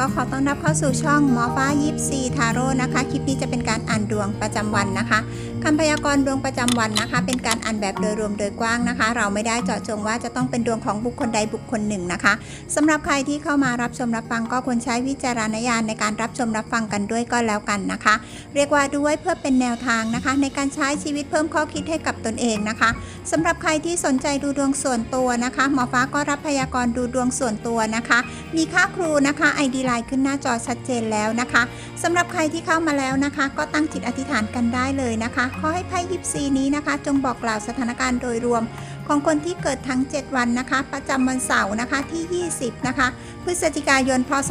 ก็ขอต้อนรับเข้าสู่ช่องหมอฟ้ายิปซีทาโร่นะคะ คลิปนี้จะเป็นการอ่านดวงประจำวันนะคะคำพยากรณ์ดวงประจำวันนะคะ เป็นการอ่านแบบโดยรวมโดยกว้างนะคะ เราไม่ได้เจาะจงว่าจะต้องเป็นดวงของบุคคลใดบุคคลหนึ่งนะคะสำหรับใครที่เข้ามารับชมรับฟังก็ควรใช้วิจารณญาณในการรับชมรับฟังกันด้วยก็แล้วกันนะคะ เรียกว่าด้วยเพื่อเป็นแนวทางนะคะ ในการใช้ชีวิตเพิ่มข้อคิดให้กับตนเองนะคะสำหรับใครที่สนใจดูดวงส่วนตัวนะคะหมอฟ้าก็รับพยากรณ์ดูดวงส่วนตัวนะคะ มีค่าครูนะคะ ID ไลน์ขึ้นหน้าจอชัดเจนแล้วนะคะสำหรับใครที่เข้ามาแล้วนะคะ ก็ตั้งจิตอธิษฐานกันได้เลยนะคะขอให้ไพ่ยิปซีนี้นะคะ จงบอกกล่าวสถานการณ์โดยรวม ของคนที่เกิดทั้ง 7 วันนะคะ ประจำวันเสาร์นะคะที่ 20 นะคะ พฤศจิกายนพศ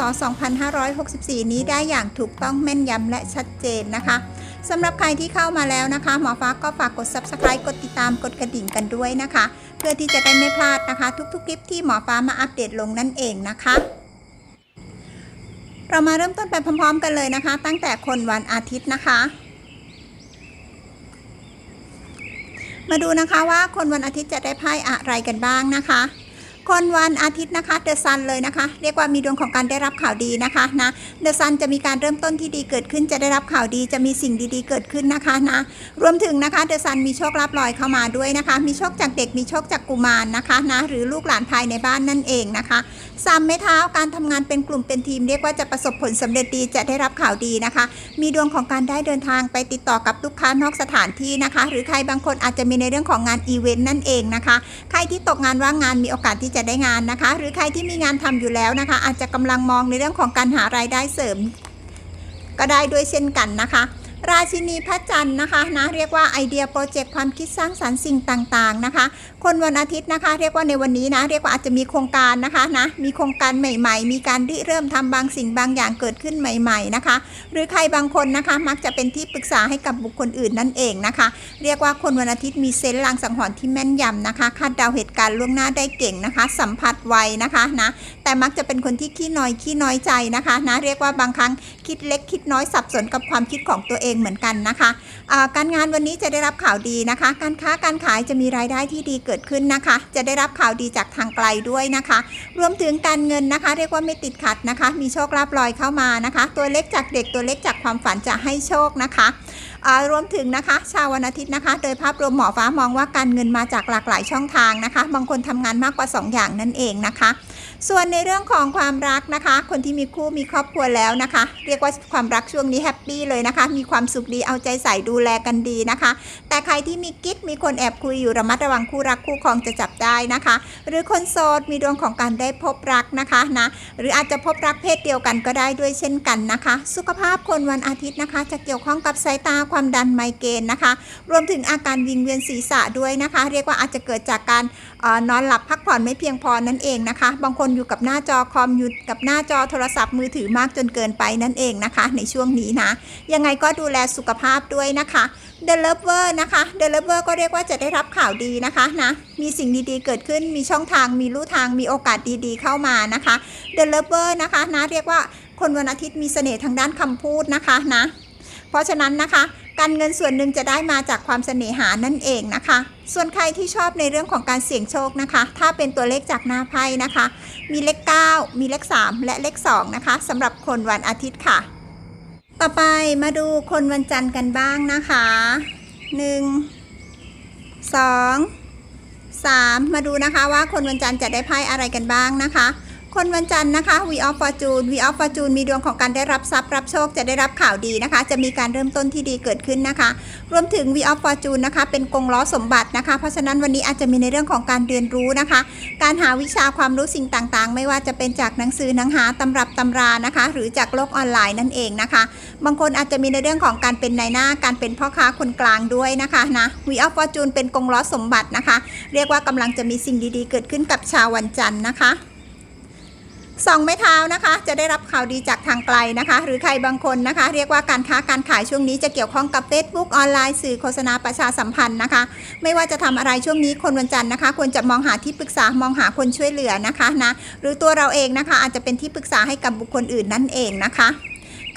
2564 นี้ได้อย่างถูกต้องแม่นยำและชัดเจนนะคะสำหรับใครที่เข้ามาแล้วนะคะ หมอฟ้าก็ฝากกด subscribe กดติดตามกดกระดิ่งกันด้วยนะคะ เพื่อที่จะได้ไม่พลาดนะคะ ทุกๆคลิปที่หมอฟ้ามาอัปเดตลงนั่นเองนะคะ เรามาเริ่มต้นไปพร้อม ๆ กันเลยนะคะ ตั้งแต่คนวันอาทิตย์นะคะ มาดูนะคะว่าคนวันอาทิตย์จะได้ไพ่อะไรกันบ้างนะคะ คนวันอาทิตย์นะคะเดอะซันเลยนะคะ เรียกว่ามีดวงของการได้รับข่าวดีนะคะนะเดอะซันจะมีการเริ่มต้นที่ดีเกิดขึ้นจะได้รับข่าวดีจะมีสิ่งดีๆเกิดขึ้นนะคะนะรวมถึงนะคะเดอะซันมีโชคลาภลอยเข้ามาด้วยนะคะ มีโชคจากเด็กมีโชคจากกุมารนะคะนะหรือลูกหลานภายในบ้านนั่นเองนะคะสามไม้เท้าการทำงานเป็นกลุ่มเป็นทีม เรียกว่าจะประสบผลสำเร็จดีจะได้รับข่าวดีนะคะ มีดวงของการได้เดินทางไปติดต่อกับลูกค้านอกสถานที่นะคะ หรือใครบางคนอาจจะมีในเรื่องของงานอีเวนต์นั่นเองนะคะ ใครที่ตกงานว่างงานมีโอกาสที่จะได้งานนะคะ หรือใครที่มีงานทำอยู่แล้วนะคะ อาจจะกำลังมองในเรื่องของการหารายได้เสริม ก็ได้ด้วยเช่นกันนะคะ ราชินีพระจันทร์นะคะนะเรียกว่าไอเดียโปรเจกต์ความคิดสร้างสรรค์สิ่งต่างๆนะคะ คนวันอาทิตย์นะคะ เรียกว่าในวันนี้นะเรียกว่าอาจจะมีโครงการนะคะนะมีโครงการใหม่ๆ มีการริเริ่มทำบางสิ่งบางอย่างเกิดขึ้นใหม่ ๆนะคะ หรือใครบางคนนะคะมักจะเป็นที่ปรึกษาให้กับบุคคลอื่นนั่นเองนะคะ เรียกว่าคนวันอาทิตย์มีเซนส์ลางสังหรณ์ที่แม่นยำนะคะคาดเดาเหตุการณ์ล่วงหน้าได้เก่งนะคะ สัมผัสไวนะคะนะแต่มักจะเป็นคนที่ขี้น้อยขี้น้อยใจนะคะนะเรียกว่าบางครั้งคิดเล็กคิดน้อยสับสนกับความคิดของตัวเองเหมือนกันนะคะอ่าการงานวันนี้จะได้รับข่าวดีนะคะ การค้าการขายจะมีรายได้ที่ดีเกิดขึ้นนะคะ จะได้รับข่าวดีจากทางไกลด้วยนะคะ รวมถึงการเงินนะคะ เรียกว่าไม่ติดขัดนะคะ มีโชคลาภลอยเข้ามานะคะ ตัวเล็กจากเด็กตัวเล็กจากความฝันจะให้โชคนะคะรวมถึงนะคะ ชาววันอาทิตย์นะคะ โดยภาพรวมหมอฟ้ามองว่าการเงินมาจากหลากหลายช่องทางนะคะ บางคนทำงานมากกว่า 2 อย่างนั่นเองนะคะ ส่วนในเรื่องของความรักนะคะ คนที่มีคู่มีครอบครัวแล้วนะคะ เรียกว่าความรักช่วงนี้แฮปปี้เลยนะคะ มีความสุขดีเอาใจใส่ดูแลกันดีนะคะ แต่ใครที่มีกิ๊กมีคนแอบคุยอยู่ระมัดระวังคู่รักคู่ครองจะจับได้นะคะ หรือคนโสดมีดวงของการได้พบรักนะคะนะหรืออาจจะพบรักเพศเดียวกันก็ได้ด้วยเช่นกันนะคะ สุขภาพคนวันอาทิตย์นะคะ จะเกี่ยวข้องกับสายตาความดันไมเกรนนะคะ รวมถึงอาการวิงเวียนศีรษะด้วยนะคะ เรียกว่าอาจจะเกิดจากการ นอนหลับพักผ่อนไม่เพียงพอนั่นเองนะคะ บางคนอยู่กับหน้าจอคอมอยู่กับหน้าจอโทรศัพท์มือถือมากจนเกินไปนั่นเองนะคะ ในช่วงนี้นะ ยังไงก็ดูแลสุขภาพด้วยนะคะ The Lover นะคะ The Lover ก็เรียกว่าจะได้รับข่าวดีนะคะนะมีสิ่งดีๆเกิดขึ้นมีช่องทางมีลู่ทางมีโอกาสดีๆเข้ามานะคะ The Lover นะคะนะเรียกว่าคนวันอาทิตย์มีเสน่ห์ทางด้านคำพูดนะคะนะเพราะฉะนั้นนะคะ การเงินส่วนหนึ่งจะได้มาจากความเสน่หานั่นเองนะคะ ส่วนใครที่ชอบในเรื่องของการเสี่ยงโชคนะคะ ถ้าเป็นตัวเลขจากหน้าไพ่นะคะ มีเลข 9 มีเลข 3 และเลข 2 นะคะสำหรับคนวันอาทิตย์ค่ะ ต่อไปมาดูคนวันจันทร์กันบ้างนะคะ 1 2 3 มาดูนะคะว่าคนวันจันทร์จะได้ไพ่อะไรกันบ้างนะคะ คนวันจันทร์นะคะ V of Fortune V of Fortune มีดวงของการได้รับทรัพย์รับโชคจะได้รับข่าวดีนะคะ จะมีการเริ่มต้นที่ดีเกิดขึ้นนะคะ รวมถึง V of Fortune นะคะเป็นกงล้อสมบัตินะคะ เพราะฉะนั้นวันนี้อาจจะมีในเรื่องของการเรียนรู้นะคะ การหาวิชาความรู้สิ่งต่างๆ ไม่ว่าจะเป็นจากหนังสือหนังหาตำรับตำรานะคะ หรือจากโลกออนไลน์นั่นเองนะคะ บางคนอาจจะมีในเรื่องของการเป็นนายหน้าการเป็นพ่อค้าคนกลางด้วยนะคะนะ V of Fortune เป็นกงล้อสมบัตินะคะ เรียกว่ากำลังจะมีสิ่งดีๆ เกิดขึ้นกับชาววันจันทร์นะคะ สองไม้เท้านะคะ จะได้รับข่าวดีจากทางไกลนะคะ หรือใครบางคนนะคะ เรียกว่าการค้าการขายช่วงนี้จะเกี่ยวข้องกับ Facebook ออนไลน์สื่อโฆษณาประชาสัมพันธ์นะคะ ไม่ว่าจะทำอะไรช่วงนี้คนวันจันทร์นะคะ ควรจะมองหาที่ปรึกษามองหาคนช่วยเหลือนะคะนะหรือตัวเราเองนะคะ อาจจะเป็นที่ปรึกษาให้กับบุคคลอื่นนั่นเองนะคะ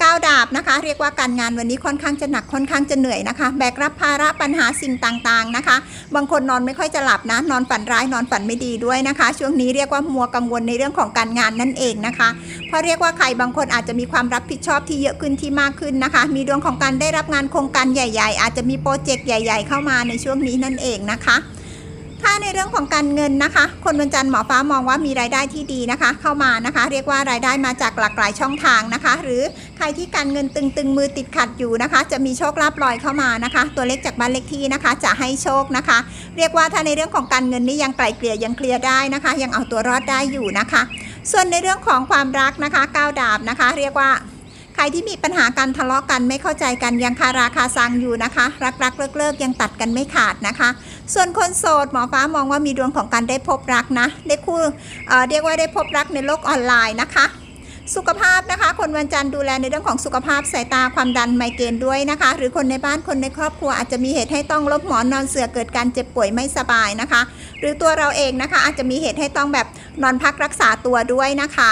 ก้าวดาบนะคะ เรียกว่าการงานวันนี้ค่อนข้างจะหนักค่อนข้างจะเหนื่อยนะคะ แบกรับภาระปัญหาสิ่งต่างๆนะคะ บางคนนอนไม่ค่อยจะหลับนะ นอนฝันร้ายนอนฝันไม่ดีด้วยนะคะ ช่วงนี้เรียกว่ามัวกังวลในเรื่องของการงานนั่นเองนะคะเพราะเรียกว่าใครบางคนอาจจะมีความรับผิดชอบที่เยอะขึ้นที่มากขึ้นนะคะ มีดวงของการได้รับงานโครงการใหญ่ ๆ อาจจะมีโปรเจกต์ใหญ่ ๆ เข้ามาในช่วงนี้นั่นเองนะคะ ถ้าในเรื่องของการเงินนะคะ คนวันจันทร์หมอฟ้ามองว่ามีรายได้ที่ดีนะคะ เข้ามานะคะ เรียกว่ารายได้มาจากหลากหลายช่องทางนะคะ หรือใครที่การเงินตึงๆมือติดขัดอยู่นะคะ จะมีโชคลาภลอยเข้ามานะคะ ตัวเลขจากบ้านเลขที่นะคะ จะให้โชคนะคะ เรียกว่าถ้าในเรื่องของการเงินนี่ยังไกลเกลี่ยยังเคลียร์ได้นะคะ ยังเอาตัวรอดได้อยู่นะคะ ส่วนในเรื่องของความรักนะคะก้าวดาบนะคะ เรียกว่า ใครที่มีปัญหาการทะเลาะกันไม่เข้าใจกันยังคาราคาซังอยู่นะคะ รักรักเลิกเลิกยังตัดกันไม่ขาดนะคะ ส่วนคนโสดหมอฟ้ามองว่ามีดวงของการได้พบรักนะ ได้คู่เอ่อเรียกว่าได้พบรักในโลกออนไลน์นะคะสุขภาพนะคะ คนวันจันทร์ดูแลในเรื่องของสุขภาพสายตาความดันไมเกรนด้วยนะคะ หรือคนในบ้านคนในครอบครัวอาจจะมีเหตุให้ต้องลบหมอนนอนเสือเกิดการเจ็บป่วยไม่สบายนะคะ หรือตัวเราเองนะคะ อาจจะมีเหตุให้ต้องแบบนอนพักรักษาตัวด้วยนะคะ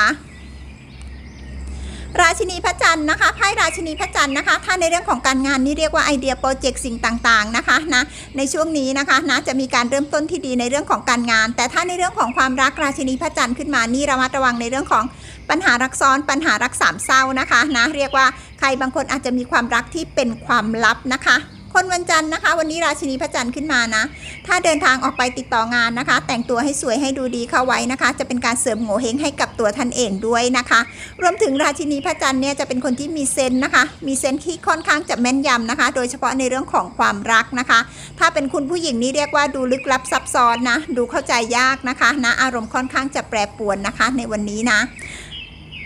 ราชินีพระจันทร์นะคะไพ่ราชินีพระจันทร์นะคะ ถ้าในเรื่องของการงานนี่เรียกว่าไอเดียโปรเจกต์สิ่งต่างๆนะคะนะในช่วงนี้นะคะนะจะมีการเริ่มต้นที่ดีในเรื่องของการงาน แต่ถ้าในเรื่องของความรักราชินีพระจันทร์ขึ้นมานี่ระมัดระวังในเรื่องของปัญหารักซ้อนปัญหารักสามเศร้านะคะนะเรียกว่าใครบางคนอาจจะมีความรักที่เป็นความลับนะคะ คนวันจันทร์นะคะ วันนี้ราชินีพระจันทร์ขึ้นมานะ ถ้าเดินทางออกไปติดต่องานนะคะ แต่งตัวให้สวยให้ดูดีเข้าไว้นะคะ จะเป็นการเสริมโง่เฮงให้กับตัวท่านเองด้วยนะคะ รวมถึงราชินีพระจันทร์เนี่ยจะเป็นคนที่มีเซนนะคะ มีเซนที่ค่อนข้างจะแม่นยำนะคะ โดยเฉพาะในเรื่องของความรักนะคะ ถ้าเป็นคุณผู้หญิงนี่เรียกว่าดูลึกลับซับซ้อนนะ ดูเข้าใจยากนะคะนะอารมณ์ค่อนข้างจะแปรปรวนนะคะ ในวันนี้นะ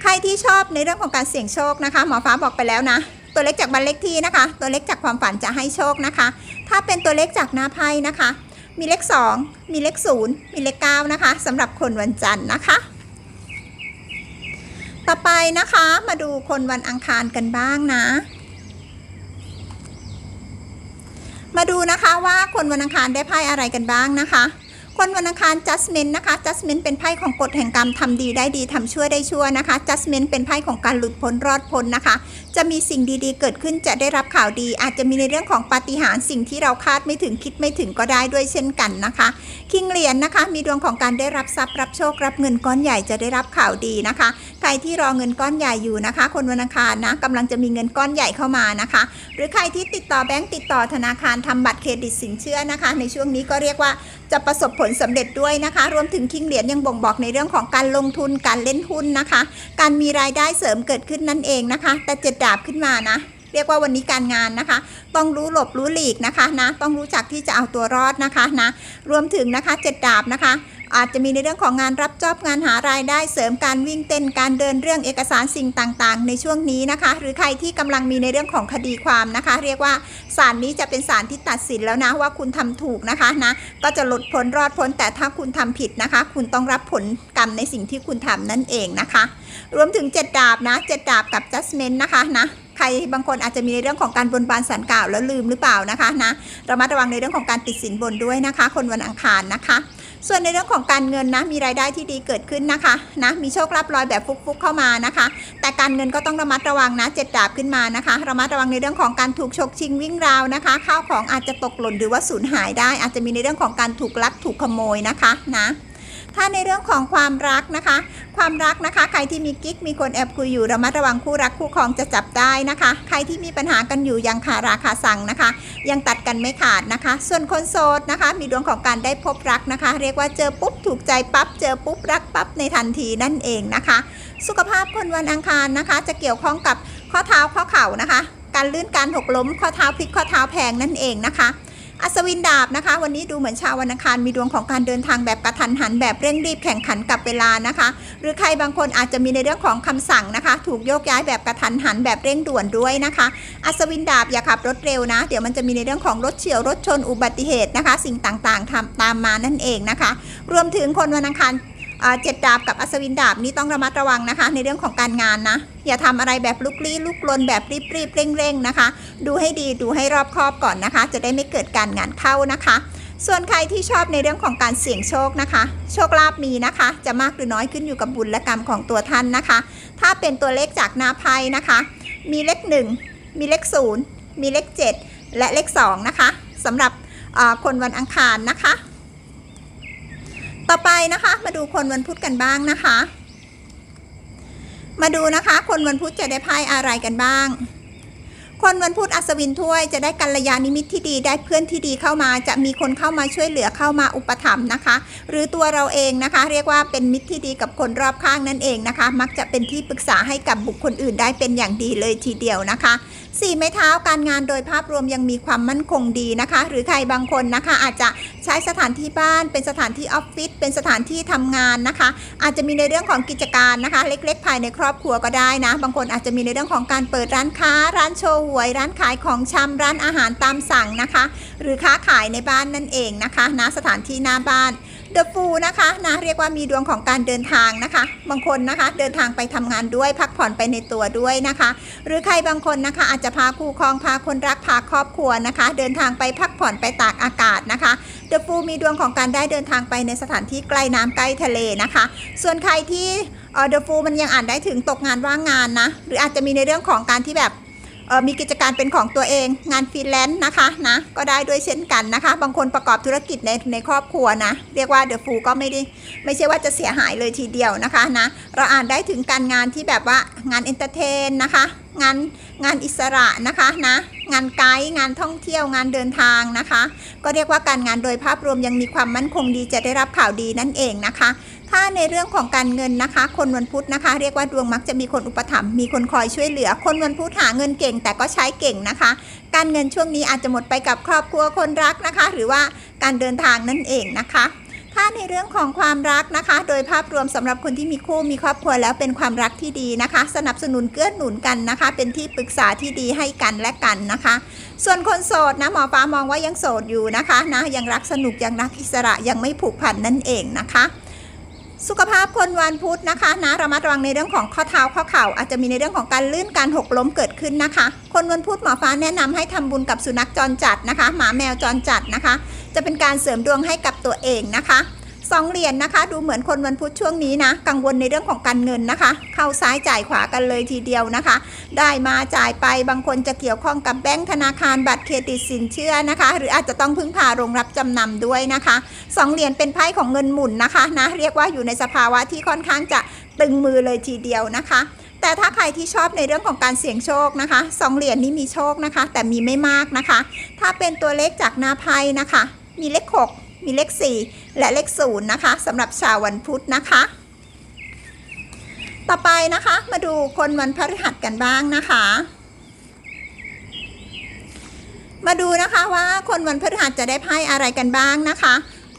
ใครที่ชอบในเรื่องของการเสี่ยงโชคนะคะ หมอฟ้าบอกไปแล้วนะ ตัวเลขจากบันเลขที่นะคะ ตัวเลขจากความฝันจะให้โชคนะคะ ถ้าเป็นตัวเลขจากหน้าไพ่นะคะ มีเลข 2 มีเลข 0 มีเลข 9 นะคะสำหรับคนวันจันทร์นะคะ ต่อไปนะคะมาดูคนวันอังคารกันบ้างนะมาดูนะคะว่าคนวันอังคารได้ไพ่อะไรกันบ้างนะคะ คนวันอังคารจัสเมนนะคะจัสเมนเป็นไพ่ของกฎแห่งกรรมทำดีได้ดีทำชั่วได้ชั่วนะคะจัสเมนเป็นไพ่ของการหลุดพ้นรอดพ้นนะคะ จะมีสิ่งดีๆ เกิดขึ้นจะได้รับข่าวดี อาจจะมีในเรื่องของปาฏิหาริย์สิ่งที่เราคาดไม่ถึงคิดไม่ถึงก็ได้ด้วยเช่นกันนะคะคิงเหรียญนะคะ มีดวงของการได้รับทรัพย์รับโชครับเงินก้อนใหญ่จะได้รับข่าวดีนะคะ รที่รอเงินก้อนใหญ่อยู่นะคะ คนวันอังคารนะกำลังจะมีเงินก้อนใหญ่เข้ามานะคะ หรือใครที่ติดต่อแบงก์ติดต่อธนาคารทำบัตรเครดิตสินเชื่อนะคะ ในช่วงนี้ก็เรียกว่าจะประสบผลสำเร็จด้วยนะคะ รวมถึงคิงเหรียญยังบ่งบอกในเรื่องของการลงทุนการเล่นหุ้นนะคะ การมีรายได้เสริมเกิดขึ้นนั่นเองนะคะ แต่เจ็ดดาบขึ้นมานะเรียกว่าวันนี้การงานนะคะ ต้องรู้หลบรู้หลีกนะคะนะ ต้องรู้จักที่จะเอาตัวรอดนะคะนะ รวมถึงนะคะเจ็ดดาบนะคะ อาจจะมีในเรื่องของงานรับจอบงานหารายได้เสริมการวิ่งเต้นการเดินเรื่องเอกสารสิ่งต่างๆ ในช่วงนี้นะคะ หรือใครที่กำลังมีในเรื่องของคดีความนะคะ เรียกว่าศาลนี้จะเป็นศาลที่ตัดสินแล้วนะว่าคุณทำถูกนะคะนะก็จะหลุดพ้นรอดพ้น แต่ถ้าคุณทำผิดนะคะ คุณต้องรับผลกรรมในสิ่งที่คุณทำนั่นเองนะคะ รวมถึงเจ็ดดาบนะเจ็ดดาบกับ judgment นะคะนะใครบางคนอาจจะมีในเรื่องของการบนบานสันกล่าวแล้วลืมหรือเปล่านะคะนะระมัดระวังในเรื่องของการติดสินบนด้วยนะคะ คนวันอังคารนะคะ ส่วนในเรื่องของการเงินนะมีรายได้ที่ดีเกิดขึ้นนะคะนะมีโชคลาภลอยแบบฟุกๆเข้ามานะคะ แต่การเงินก็ต้องระมัดระวังนะเจ็ดดาบขึ้นมานะคะระมัดระวังในเรื่องของการถูกฉกชิงวิ่งราวนะคะ ข้าวของอาจจะตกหล่นหรือว่าสูญหายได้ อาจจะมีในเรื่องของการถูกลักถูกขโมยนะคะนะ ถ้าในเรื่องของความรักนะคะ ความรักนะคะ ใครที่มีกิ๊กมีคนแอบคุยอยู่ระมัดระวังคู่รักคู่ครองจะจับได้นะคะ ใครที่มีปัญหากันอยู่ยังคาราคาสั่งนะคะ ยังตัดกันไม่ขาดนะคะ ส่วนคนโสดนะคะ มีดวงของการได้พบรักนะคะ เรียกว่าเจอปุ๊บถูกใจปั๊บเจอปุ๊บรักปั๊บในทันทีนั่นเองนะคะ สุขภาพคนวันอังคารนะคะ จะเกี่ยวข้องกับข้อเท้าข้อเข่านะคะ การลื่นการหกล้มข้อเท้าพลิกข้อเท้าแพงนั่นเองนะคะ อัศวินดาบนะคะ วันนี้ดูเหมือนชาววันอังคารมีดวงของการเดินทางแบบกระทันหันแบบเร่งรีบแข่งขันกับเวลานะคะ หรือใครบางคนอาจจะมีในเรื่องของคำสั่งนะคะ ถูกโยกย้ายแบบกระทันหันแบบเร่งด่วนด้วยนะคะ อัศวินดาบอย่าขับรถเร็วนะ เดี๋ยวมันจะมีในเรื่องของรถเฉียวรถชนอุบัติเหตุนะคะ สิ่งต่างๆทำตามมานั่นเองนะคะ รวมถึงคนวันอังคารเจ็ดดาบกับอัศวินดาบนี่ต้องระมัดระวังนะคะ ในเรื่องของการงานนะ อย่าทำอะไรแบบลุกลี้ลุกลนแบบรีบๆเร่งๆนะคะ ดูให้ดีดูให้รอบคอบก่อนนะคะ จะได้ไม่เกิดการงานเข้านะคะ ส่วนใครที่ชอบในเรื่องของการเสี่ยงโชคนะคะ โชคลาภมีนะคะ จะมากหรือน้อยขึ้นอยู่กับบุญและกรรมของตัวท่านนะคะ ถ้าเป็นตัวเลขจากหน้าไพ่นะคะ มีเลข 1 มีเลข 0 มีเลข 7 และเลข 2 นะคะสำหรับคนวันอังคารนะคะ ต่อไปนะคะมาดูคนวันพุธกันบ้างนะคะ มาดูนะคะ คนวันพุธจะได้ไพ่อะไรกันบ้าง คนวันพุธอัศวินถ้วยจะได้กัลยาณิมิตที่ดีได้เพื่อนที่ดีเข้ามา จะมีคนเข้ามาช่วยเหลือเข้ามาอุปถัมภ์นะคะ หรือตัวเราเองนะคะ เรียกว่าเป็นมิตรที่ดีกับคนรอบข้างนั่นเองนะคะ มักจะเป็นที่ปรึกษาให้กับบุคคลอื่นได้เป็นอย่างดีเลยทีเดียวนะคะ สี่ไม้เท้าการงานโดยภาพรวมยังมีความมั่นคงดีนะคะ หรือใครบางคนนะคะ อาจจะใช้สถานที่บ้านเป็นสถานที่ออฟฟิศเป็นสถานที่ทำงานนะคะ อาจจะมีในเรื่องของกิจการนะคะ เล็ก ๆ ภายในครอบครัวก็ได้นะ บางคนอาจจะมีในเรื่องของการเปิดร้านค้า ร้านโชว์หวย ร้านขายของชำร้านอาหารตามสั่งนะคะ หรือค้าขายในบ้านนั่นเองนะคะณสถานที่หน้าบ้าน เดอะฟูนะคะนะเรียกว่ามีดวงของการเดินทางนะคะ บางคนนะคะเดินทางไปทำงานด้วยพักผ่อนไปในตัวด้วยนะคะ หรือใครบางคนนะคะ อาจจะพาคู่ครองพาคนรักพาครอบครัวนะคะ เดินทางไปพักผ่อนไปตากอากาศนะคะเดอะฟูมีดวงของการได้เดินทางไปในสถานที่ใกล้น้ำใกล้ทะเลนะคะ ส่วนใครที่เดอะฟูมันยังอ่านได้ถึงตกงานว่างงานนะหรืออาจจะมีในเรื่องของการที่แบบ มีกิจการเป็นของตัวเองงานฟรีแลนซ์นะคะนะก็ได้ด้วยเช่นกันนะคะ บางคนประกอบธุรกิจในในครอบครัวนะ เรียกว่าเดอะฟูก็ไม่ได้ไม่ใช่ว่าจะเสียหายเลยทีเดียวนะคะนะเราอ่านได้ถึงการงานที่แบบว่างานเอนเตอร์เทนนะคะงานงานอิสระนะคะนะงานไกด์งานท่องเที่ยวงานเดินทางนะคะ ก็เรียกว่าการงานโดยภาพรวมยังมีความมั่นคงดีจะได้รับข่าวดีนั่นเองนะคะ ถ้าในเรื่องของการเงินนะคะ คนวันพุธนะคะ เรียกว่าดวงมักจะมีคนอุปถัมภ์มีคนคอยช่วยเหลือ คนวันพุธหาเงินเก่ง แต่ก็ใช้เก่งนะคะ การเงินช่วงนี้อาจจะหมดไปกับครอบครัวคนรักนะคะ หรือว่าการเดินทางนั่นเองนะคะถ้าในเรื่องของความรักนะคะ โดยภาพรวมสำหรับคนที่มีคู่มีครอบครัวแล้วเป็นความรักที่ดีนะคะ สนับสนุนเกื้อหนุนกันนะคะ เป็นที่ปรึกษาที่ดีให้กันและกันนะคะ ส่วนคนโสดนะหมอฟ้ามองว่ายังโสดอยู่นะคะนะยังรักสนุกยังรักอิสระยังไม่ผูกพันนั่นเองนะคะ สุขภาพคนวันพุธนะคะนะระมัดระวังในเรื่องของข้อเท้าข้อเข่าอาจจะมีในเรื่องของการลื่นการหกล้มเกิดขึ้นนะคะ คนวันพุธหมอฟ้าแนะนำให้ทำบุญกับสุนัขจรจัดนะคะ หมาแมวจรจัดนะคะ จะเป็นการเสริมดวงให้กับตัวเองนะคะ สองเหรียญนะคะ ดูเหมือนคนวันพุธช่วงนี้นะ กังวลในเรื่องของการเงินนะคะ เข้าซ้ายจ่ายขวากันเลยทีเดียวนะคะ ได้มาจ่ายไปบางคนจะเกี่ยวข้องกับแบงก์ธนาคารบัตรเครดิตสินเชื่อนะคะ หรืออาจจะต้องพึ่งพาโรงรับจำนำด้วยนะคะสองเหรียญเป็นไพ่ของเงินหมุนนะคะนะเรียกว่าอยู่ในสภาวะที่ค่อนข้างจะตึงมือเลยทีเดียวนะคะแต่ถ้าใครที่ชอบในเรื่องของการเสี่ยงโชคนะคะสองเหรียญนี้มีโชคนะคะ แต่มีไม่มากนะคะ ถ้าเป็นตัวเลขจากหน้าไพ่นะคะ มีเลข6 มีเลข 4 และเลข0นะคะสำหรับชาววันพุธนะคะ ต่อไปนะคะมาดูคนวันพฤหัสกันบ้างนะคะ มาดูนะคะว่าคนวันพฤหัสจะได้ไพ่อะไรกันบ้างนะคะ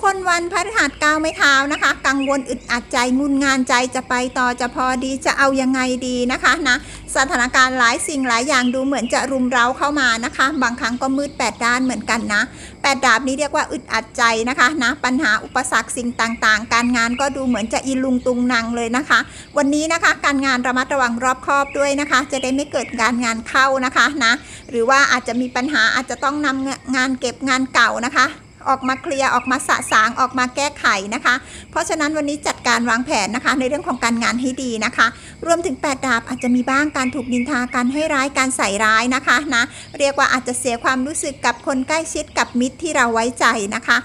คนวันพฤหัสก้าวไม่เท้านะคะ กังวลอึดอัดใจงุนงานใจจะไปต่อจะพอดีจะเอายังไงดีนะคะนะสถานการณ์หลายสิ่งหลายอย่างดูเหมือนจะรุมเร้าเข้ามานะคะ บางครั้งก็มืดแปดด้านเหมือนกันนะแปดดาบนี้เรียกว่าอึดอัดใจนะคะนะปัญหาอุปสรรคสิ่งต่างๆ การงานก็ดูเหมือนจะอีลุงตุงนางเลยนะคะ วันนี้นะคะการงานระมัดระวังรอบคอบด้วยนะคะ จะได้ไม่เกิดการงานเข้านะคะนะหรือว่าอาจจะมีปัญหาอาจจะต้องนำงานเก็บงานเก่านะคะ ออกมาเคลียร์ออกมาสะสางออกมาแก้ไขนะคะ เพราะฉะนั้นวันนี้จัดการวางแผนนะคะ ในเรื่องของการงานให้ดีนะคะ รวมถึงแปดดาบอาจจะมีบ้างการถูกดินทาการให้ร้ายการใส่ร้ายนะคะนะเรียกว่าอาจจะเสียความรู้สึกกับคนใกล้ชิดกับมิตรที่เราไว้ใจนะคะ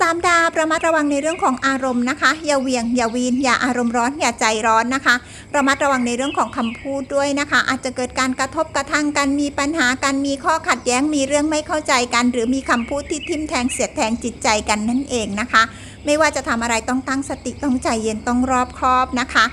สามดาวระมัดระวังในเรื่องของอารมณ์นะคะ อย่าเวียง อย่าวีน อย่าอารมณ์ร้อน อย่าใจร้อนนะคะ ระมัดระวังในเรื่องของคำพูดด้วยนะคะ อาจจะเกิดการกระทบกระทั่งกัน มีปัญหากัน มีข้อขัดแย้ง มีเรื่องไม่เข้าใจกัน หรือมีคำพูดที่ทิ่มแทงเสียดแทงจิตใจกันนั่นเองนะคะ ไม่ว่าจะทำอะไรต้องตั้งสติ ต้องใจเย็น ต้องรอบคอบนะคะ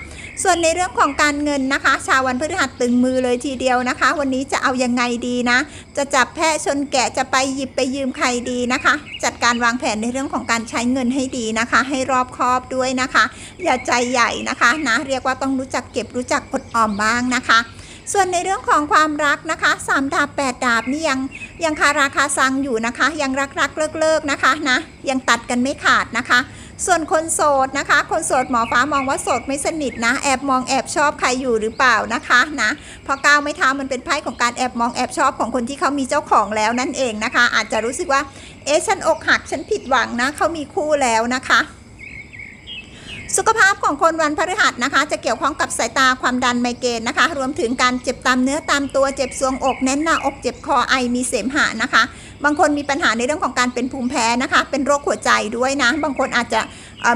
ส่วนในเรื่องของการเงินนะคะ ชาววันพฤหัสตึงมือเลยทีเดียวนะคะ วันนี้จะเอายังไงดีนะ จะจับแพะชนแกะจะไปหยิบไปยืมใครดีนะคะ จัดการวางแผนในเรื่องของการใช้เงินให้ดีนะคะ ให้รอบคอบด้วยนะคะ อย่าใจใหญ่นะคะนะเรียกว่าต้องรู้จักเก็บรู้จักอดออมบ้างนะคะส่วนในเรื่องของความรักนะคะสามดาบแปดดาบนี่ยังยังคาราคาซังอยู่นะคะ ยังรักรักเลิกเลิกนะคะนะยังตัดกันไม่ขาดนะคะ ส่วนคนโสดนะคะ คนโสดหมอฟ้ามองว่าโสดไม่สนิทนะ แอบมองแอบชอบใครอยู่หรือเปล่านะคะนะเพราะก้าวไม่เท้ามันเป็นไพ่ของการแอบมองแอบชอบของคนที่เขามีเจ้าของแล้วนั่นเองนะคะ อาจจะรู้สึกว่า เอ๊ะฉันอกหักฉันผิดหวังนะเขามีคู่แล้วนะคะสุขภาพของคนวันพฤหัสนะคะ จะเกี่ยวข้องกับสายตาความดันไมเกรนนะคะ รวมถึงการเจ็บตามเนื้อตามตัวเจ็บทรวงอกแน่นหน้าอกเจ็บคอไอมีเสมหะนะคะ บางคนมีปัญหาในเรื่องของการเป็นภูมิแพ้นะคะ เป็นโรคหัวใจด้วยนะ บางคนอาจจะ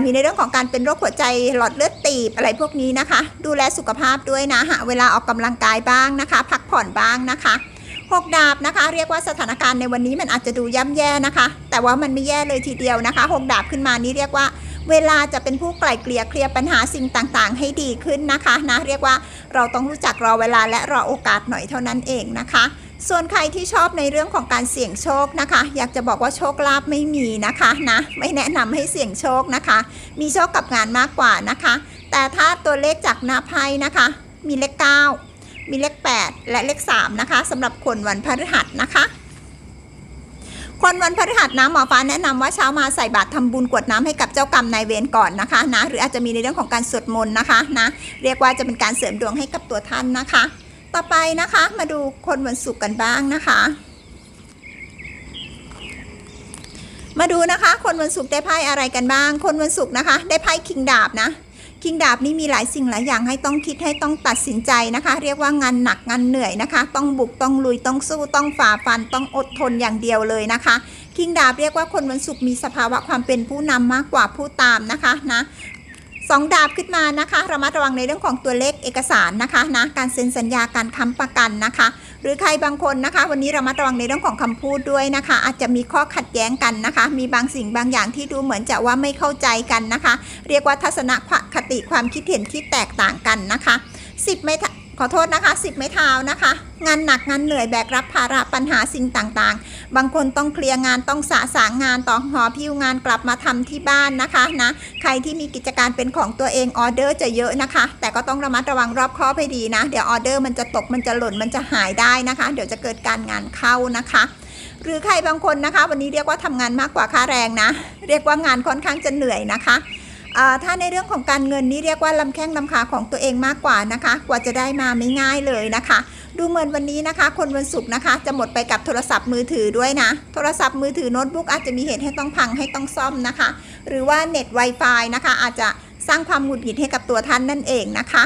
มีในเรื่องของการเป็นโรคหัวใจหลอดเลือดตีบอะไรพวกนี้นะคะ ดูแลสุขภาพด้วยนะหาเวลาออกกำลังกายบ้างนะคะ พักผ่อนบ้างนะคะหกดาบนะคะ เรียกว่าสถานการณ์ในวันนี้มันอาจจะดูย่ำแย่นะคะ แต่ว่ามันไม่แย่เลยทีเดียวนะคะหกดาบขึ้นมานี้เรียกว่าเวลาจะเป็นผู้ไกล่เกลี่ยเคลียร์ปัญหาสิ่งต่างๆ ให้ดีขึ้นนะคะนะเรียกว่าเราต้องรู้จักรอเวลาและรอโอกาสหน่อยเท่านั้นเองนะคะ ส่วนใครที่ชอบในเรื่องของการเสี่ยงโชคนะคะ อยากจะบอกว่าโชคลาภไม่มีนะคะนะไม่แนะนำให้เสี่ยงโชคนะคะ มีโชคกับงานมากกว่านะคะ แต่ถ้าตัวเลขจากหน้าไพ่นะคะ มีเลข 9 มีเลข 8 และเลข 3 นะคะสำหรับคนวันพฤหัสนะคะคนวันพฤหัสนะหมอฟ้าแนะนำว่าเช้ามาใส่บาตรทำบุญกวดน้ำให้กับเจ้ากรรมนายเวรก่อนนะคะนะหรืออาจจะมีในเรื่องของการสวดมนต์นะคะนะเรียกว่าจะเป็นการเสริมดวงให้กับตัวท่านนะคะ ต่อไปนะคะมาดูคนวันศุกร์กันบ้างนะคะ มาดูนะคะ คนวันศุกร์ได้ไพ่อะไรกันบ้าง คนวันศุกร์นะคะ ได้ไพ่คิงดาบนะคิงดาบนี่มีหลายสิ่งหลายอย่างให้ต้องคิดให้ต้องตัดสินใจนะคะ เรียกว่างานหนักงานเหนื่อยนะคะ ต้องบุกต้องลุยต้องสู้ต้องฝ่าฟันต้องอดทนอย่างเดียวเลยนะคะคิงดาบเรียกว่าคนวันศุกร์มีสภาวะความเป็นผู้นำมากกว่าผู้ตามนะคะนะ สองดาบขึ้นมานะคะระมัดระวังในเรื่องของตัวเลขเอกสารนะคะนะการเซ็นสัญญาการค้ำประกันนะคะ หรือใครบางคนนะคะ วันนี้เรามาระวังในเรื่องของคำพูดด้วยนะคะ อาจจะมีข้อขัดแย้งกันนะคะ มีบางสิ่งบางอย่างที่ดูเหมือนจะว่าไม่เข้าใจกันนะคะ เรียกว่าทัศนคติความคิดเห็นที่แตกต่างกันนะคะ 10 ไม่ ขอโทษนะคะ10ไม้เท้านะคะ งานหนักงานเหนื่อยแบกรับภาระปัญหาสิ่งต่างๆ บางคนต้องเคลียร์งานต้องสะสางงานต่องหอพิวงานกลับมาทำที่บ้านนะคะนะใครที่มีกิจการเป็นของตัวเองออเดอร์จะเยอะนะคะ แต่ก็ต้องระมัดระวังรอบคอบให้ดีนะ เดี๋ยวออเดอร์มันจะตกมันจะหล่นมันจะหายได้นะคะ เดี๋ยวจะเกิดการงานเข้านะคะหรือใครบางคนนะคะ วันนี้เรียกว่าทำงานมากกว่าค่าแรงนะ เรียกว่างานค่อนข้างจะเหนื่อยนะคะ ถ้าในเรื่องของการเงินนี่เรียกว่าลำแข้งลำขาของตัวเองมากกว่านะคะ กว่าจะได้มาไม่ง่ายเลยนะคะ ดูเหมือนวันนี้นะคะ คนวันศุกร์นะคะ จะหมดไปกับโทรศัพท์มือถือด้วยนะ โทรศัพท์มือถือโน้ตบุ๊กอาจจะมีเหตุให้ต้องพังให้ต้องซ่อมนะคะ หรือว่าเน็ต Wi-Fi นะคะ อาจจะสร้างความหงุดหงิดให้กับตัวท่านนั่นเองนะคะ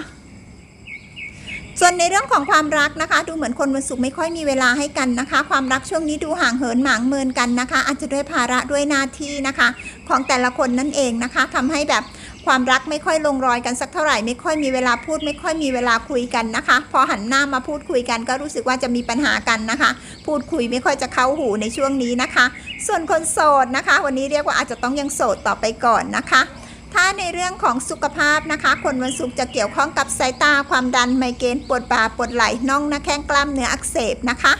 ส่วนในเรื่องของความรักนะคะ ดูเหมือนคนวันศุกร์ไม่ค่อยมีเวลาให้กันนะคะ ความรักช่วงนี้ดูห่างเหินหมางเมินกันนะคะ อาจจะด้วยภาระด้วยหน้าที่นะคะ ของแต่ละคนนั่นเองนะคะทำให้แบบความรักไม่ค่อยลงรอยกันสักเท่าไหร่ไม่ค่อยมีเวลาพูด ไม่ค่อยมีเวลาคุยกันนะคะ พอหันหน้ามาพูดคุยกัน ก็รู้สึกว่าจะมีปัญหากันนะคะ พูดคุยไม่ค่อยจะเข้าหูในช่วงนี้นะคะ ส่วนคนโสดนะคะ วันนี้เรียกว่าอาจจะต้องยังโสดต่อไปก่อนนะคะ ถ้าในเรื่องของสุขภาพนะคะ คนวันศุกร์จะเกี่ยวข้องกับสายตาความดันไมเกรนปวดบ่าปวดไหล่น่องน้าแข้งกล้ามเนื้ออักเสบนะคะ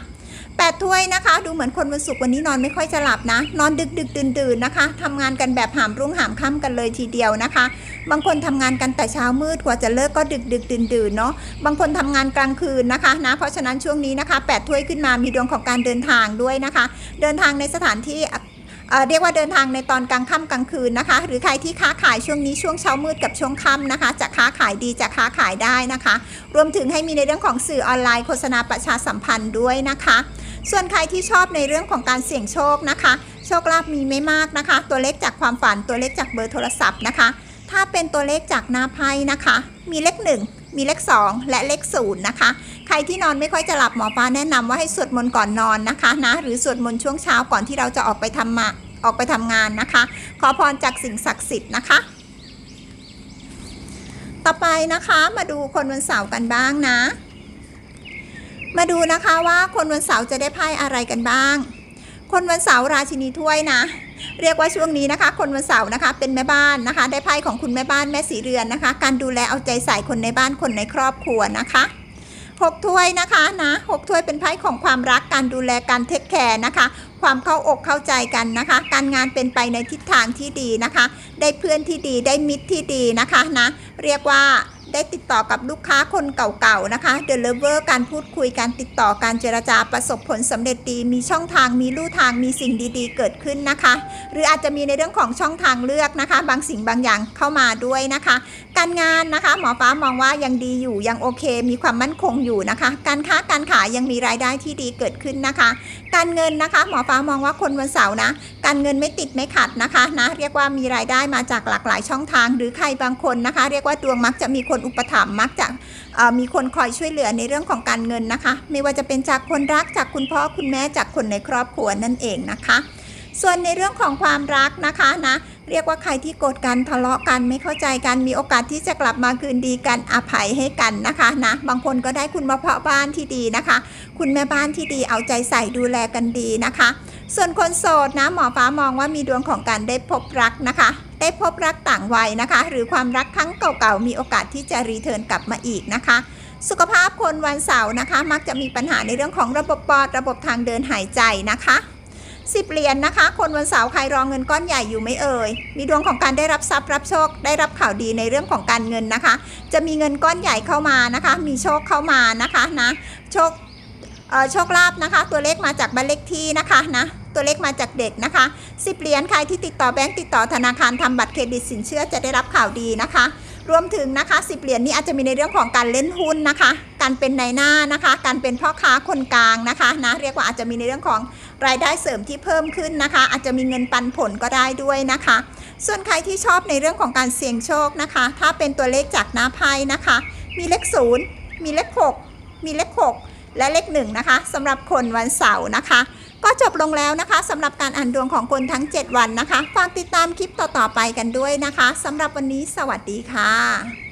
แปดถ้วยนะคะ ดูเหมือนคนวันศุกร์วันนี้นอนไม่ค่อยจะหลับนะ นอนดึกดึกดื่นดื่นนะคะทำงานกันแบบหามรุ่งหามค่ำกันเลยทีเดียวนะคะ บางคนทำงานกันแต่เช้ามืดกว่าจะเลิกก็ดึกดึกดื่นดื่นเนาะบางคนทำงานกลางคืนนะคะนะเพราะฉะนั้นช่วงนี้นะคะแปดถ้วยขึ้นมามีดวงของการเดินทางด้วยนะคะ เดินทางในสถานที่ เเรียกว่าเดินทางในตอนกลางค่ำกลางคืนนะคะ หรือใครที่ค้าขายช่วงนี้ช่วงเช้ามืดกับช่วงค่ำนะคะ จะค้าขายดีจะค้าขายได้นะคะ รวมถึงให้มีในเรื่องของสื่อออนไลน์โฆษณาประชาสัมพันธ์ด้วยนะคะ ส่วนใครที่ชอบในเรื่องของการเสี่ยงโชคนะคะ โชคลาภมีไม่มากนะคะ ตัวเลขจากความฝันตัวเลขจากเบอร์โทรศัพท์นะคะ ถ้าเป็นตัวเลขจากหน้าไพ่นะคะ มีเลข1 มีเลข 2 และเลข0นะคะ ใครที่นอนไม่ค่อยจะหลับหมอฟ้าแนะนำว่าให้สวดมนต์ก่อนนอนนะคะนะหรือสวดมนต์ช่วงเช้าก่อนที่เราจะออกไปทำมาออกไปทำงานนะคะ ขอพรจากสิ่งศักดิ์สิทธิ์นะคะ ต่อไปนะคะมาดูคนวันเสาร์กันบ้างนะ มาดูนะคะว่าคนวันเสาร์จะได้ไพ่อะไรกันบ้าง คนวันเสาร์ราชินีถ้วยนะ เรียกว่าช่วงนี้นะคะ คนวันเสาร์นะคะ เป็นแม่บ้านนะคะ ได้ไพ่ของคุณแม่บ้านแม่สีเรือนนะคะ การดูแลเอาใจใส่คนในบ้านคนในครอบครัวนะคะหกถ้วยนะคะนะหกถ้วยเป็นไพ่ของความรักการดูแลการเทคแคร์นะคะ ความเข้าอกเข้าใจกันนะคะ การงานเป็นไปในทิศทางที่ดีนะคะ ได้เพื่อนที่ดีได้มิตรที่ดีนะคะนะ เรียกว่า ได้ติดต่อกับลูกค้าคนเก่าๆนะคะ The Lover การพูดคุยการติดต่อการเจรจาประสบผลสำเร็จดีมีช่องทางมีลู่ทางมีสิ่งดีๆ เกิดขึ้นนะคะ หรืออาจจะมีในเรื่องของช่องทางเลือกนะคะ บางสิ่งบางอย่างเข้ามาด้วยนะคะ การงานนะคะ หมอฟ้ามองว่ายังดีอยู่ยังโอเค มีความมั่นคงอยู่นะคะ การค้าการขายยังมีรายได้ที่ดีเกิดขึ้นนะคะ การเงินนะคะ หมอฟ้ามองว่าคนวันเสาร์นะ การเงินไม่ติดไม่ขัดนะคะนะเรียกว่ามีรายได้มาจากหลากหลายช่องทาง หรือใครบางคนนะคะ เรียกว่าดวงมักจะมีคนอุปถัมภ์มักจะมีคนคอยช่วยเหลือในเรื่องของการเงินนะคะ ไม่ว่าจะเป็นจากคนรักจากคุณพ่อคุณแม่จากคนในครอบครัวนั่นเองนะคะ ส่วนในเรื่องของความรักนะคะนะ เรียกว่าใครที่โกรธกันทะเลาะกันไม่เข้าใจกันมีโอกาสที่จะกลับมาคืนดีกันอภัยให้กันนะคะนะบางคนก็ได้คุณมะเพาะบ้านที่ดีนะคะ คุณแม่บ้านที่ดีเอาใจใส่ดูแลกันดีนะคะ ส่วนคนโสดนะหมอฟ้ามองว่ามีดวงของการได้พบรักนะคะได้พบรักต่างวัยนะคะ หรือความรักครั้งเก่าๆมีโอกาสที่จะรีเทิร์นกลับมาอีกนะคะสุขภาพคนวันเสาร์นะคะ มักจะมีปัญหาในเรื่องของระบบปอดระบบทางเดินหายใจนะคะ สิบเหรียญนะคะ คนวันเสาร์ใครรองเงินก้อนใหญ่อยู่ไม่เอ่ย มีดวงของการได้รับทรัพย์รับโชค ได้รับข่าวดีในเรื่องของการเงินนะคะ จะมีเงินก้อนใหญ่เข้ามานะคะ มีโชคเข้ามานะคะนะ โชคเอ่อโชคลาภนะคะ ตัวเลขมาจากบ้านเลขที่นะคะนะตัวเลขมาจากเด็กนะคะ 10 เหรียญใครที่ติดต่อแบงก์ติดต่อธนาคารทำบัตรเครดิตสินเชื่อจะได้รับข่าวดีนะคะ รวมถึงนะคะ 10 เหรียญนี้อาจจะมีในเรื่องของการเล่นหุ้นนะคะ การเป็นนายหน้านะคะ การเป็นพ่อค้าคนกลางนะคะนะเรียกว่าอาจจะมีในเรื่องของ รายได้เสริมที่เพิ่มขึ้นนะคะ อาจจะมีเงินปันผลก็ได้ด้วยนะคะ ส่วนใครที่ชอบในเรื่องของการเสี่ยงโชคนะคะ ถ้าเป็นตัวเลขจากหน้าไพ่นะคะ มีเลขศูนย์มีเลขหกมีเลขหกและเลขหนึ่งนะคะสำหรับคนวันเสาร์นะคะ ก็จบลงแล้วนะคะสำหรับการอ่านดวงของคนทั้ง 7 วันนะคะฝากติดตามคลิปต่อๆไปกันด้วยนะคะสำหรับวันนี้สวัสดีค่ะ